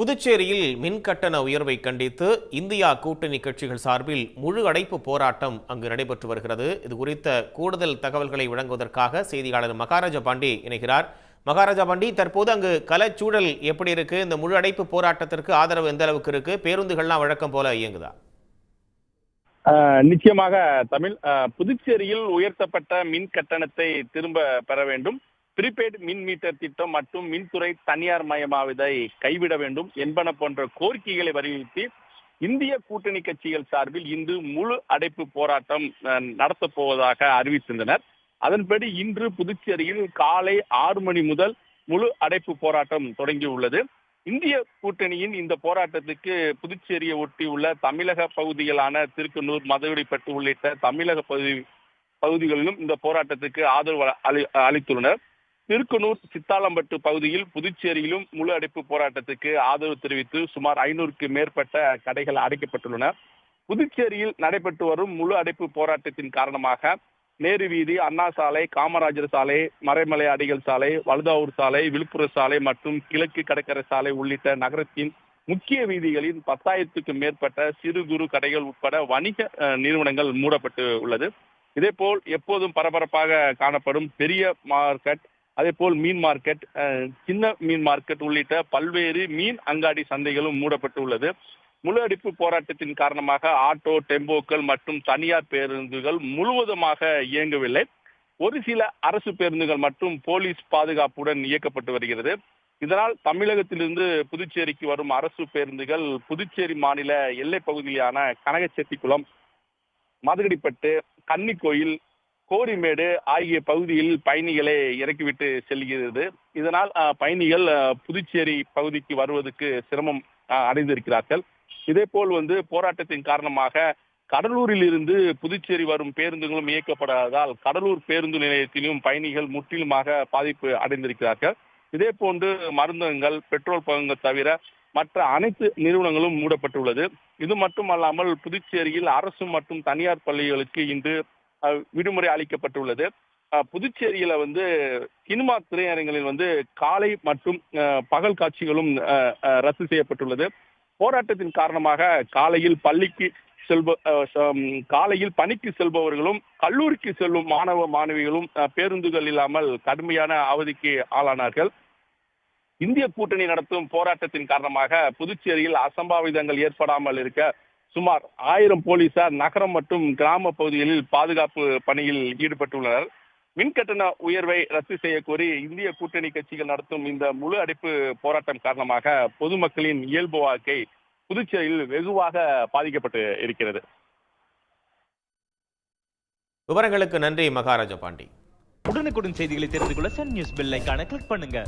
புதுச்சேரியில் மின் கட்டண உயர்வை கண்டித்து இந்தியா கூட்டணி கட்சிகள் சார்பில் முழு அடைப்பு போராட்டம் அங்கு நடைபெற்று வருகிறது. இது குறித்த கூடுதல் தகவல்களை வழங்குவதற்காக செய்தியாளர் மகாராஜா பாண்டி இணைகிறார். மகாராஜா பாண்டி தற்போது அங்கு கலச்சூழல் எப்படி இருக்கு? இந்த முழு அடைப்பு போராட்டத்திற்கு ஆதரவு எந்த அளவுக்கு இருக்கு? பேருந்துகள்லாம் வழக்கம் போல இயங்குதா? நிச்சயமாக தமிழ் புதுச்சேரியில் உயர்த்தப்பட்ட மின் கட்டணத்தை திரும்ப பெற வேண்டும். ப்ரீபெய்டு மின் மீட்டர் திட்டம் மற்றும் மின்துறை தனியார் மயமாவதை கைவிட வேண்டும் என்பன போன்ற கோரிக்கைகளை வலியுறுத்தி இந்திய கூட்டணி கட்சிகள் சார்பில் இன்று முழு அடைப்பு போராட்டம் நடத்தப் போவதாக அறிவித்திருந்தனர். அதன்படி இன்று புதுச்சேரியில் காலை ஆறு மணி முதல் முழு அடைப்பு போராட்டம் தொடங்கியுள்ளது இந்திய கூட்டணியின் இந்த போராட்டத்துக்கு புதுச்சேரியை ஒட்டியுள்ள தமிழக பகுதிகளான திருக்கனூர் மதுரைப்பட்டு உள்ளிட்ட தமிழக பகுதி பகுதிகளிலும் இந்த போராட்டத்துக்கு ஆதரவு அளி அளித்துள்ளனர். திருக்கனூர் சித்தாலம்பட்டு பகுதியில் புதுச்சேரியிலும் முழு அடைப்பு போராட்டத்துக்கு ஆதரவு தெரிவித்து சுமார் ஐநூறுக்கு மேற்பட்ட கடைகள் அடைக்கப்பட்டுள்ளன. புதுச்சேரியில் நடைபெற்று வரும் முழு அடைப்பு போராட்டத்தின் காரணமாக நேரு வீதி அண்ணா சாலை காமராஜர் சாலை மறைமலை அடிகள் சாலை வழுதாவூர் சாலை விழுப்புர சாலை மற்றும் கிழக்கு கடற்கரை சாலை உள்ளிட்ட நகரத்தின் முக்கிய வீதிகளில் பத்தாயிரத்துக்கும் மேற்பட்ட சிறு குறு கடைகள் உட்பட வணிக நிறுவனங்கள் மூடப்பட்டு உள்ளது. இதேபோல் எப்போதும் பரபரப்பாக காணப்படும் பெரிய மார்க்கெட் அதே போல் மீன் மார்க்கெட் சின்ன மீன் மார்க்கெட் உள்ளிட்ட பல்வேறு மீன் அங்காடி சந்தைகளும் மூடப்பட்டு உள்ளது முழு அடிப்பு போராட்டத்தின் காரணமாக ஆட்டோ டெம்போக்கள் மற்றும் தனியார் பேருந்துகள் முழுவதுமாக இயங்கவில்லை. ஒரு சில அரசு பேருந்துகள் மற்றும் போலீஸ் பாதுகாப்புடன் இயக்கப்பட்டு வருகிறது. இதனால் தமிழகத்திலிருந்து புதுச்சேரிக்கு வரும் அரசு பேருந்துகள் புதுச்சேரி மாநில எல்லைப் பகுதியான கனகச்செட்டிக்குளம் மதுகடிப்பட்டு கன்னிக்கோயில் கோரிமேடு ஆகிய பகுதியில் பயணிகளை இறக்கிவிட்டு செல்கிறது. இதனால் பயணிகள் புதுச்சேரி பகுதிக்கு வருவதற்கு சிரமம் அடைந்திருக்கிறார்கள். இதே போல் வந்து போராட்டத்தின் காரணமாக கடலூரில் இருந்து புதுச்சேரி வரும் பேருந்துகளும் இயக்கப்படாததால் கடலூர் பேருந்து நிலையத்திலும் பயணிகள் முற்றிலுமாக பாதிப்பு அடைந்திருக்கிறார்கள். இதே போன்று மருந்தகங்கள் பெட்ரோல் பங்கங்கள் தவிர மற்ற அனைத்து நிறுவனங்களும் மூடப்பட்டுள்ளது. இது மட்டுமல்லாமல் புதுச்சேரியில் அரசு மற்றும் தனியார் பள்ளிகளுக்கு இன்று விடுமுறை அளிக்கப்பட்டுள்ளது. புதுச்சேரியில வந்து சினிமா திரையரங்களில் வந்து காலை மற்றும் பகல் காட்சிகளும் ரத்து செய்யப்பட்டுள்ளது. போராட்டத்தின் காரணமாக காலையில் பள்ளிக்கு செல்ப காலையில் பணிக்கு செல்பவர்களும் கல்லூரிக்கு செல்லும் மாணவ மாணவிகளும் பேருந்துகள் இல்லாமல் கடுமையான அவதிக்கு ஆளானார்கள். இந்திய கூட்டணி நடத்தும் போராட்டத்தின் காரணமாக புதுச்சேரியில் அசம்பாவிதங்கள் ஏற்படாமல் இருக்க சுமார் ஆயிரம் போலீசார் நகரம் மற்றும் கிராம பகுதிகளில் பாதுகாப்பு பணியில் ஈடுபட்டுள்ளனர். மின் கட்டண உயர்வை ரத்து செய்ய கோரி இந்திய கூட்டணி கட்சிகள் நடத்தும் இந்த முழு அடைப்பு போராட்டம் காரணமாக பொதுமக்களின் இயல்பு வாழ்க்கை புதுச்சேரியில் வெகுவாக பாதிக்கப்பட்டு இருக்கிறது. விவரங்களுக்கு நன்றி மகாராஜா பாண்டி. உடனுக்குடன் செய்திகளை தெரிந்து கொள்ள சன் நியூஸ் பெல் கிளிக் பண்ணுங்க.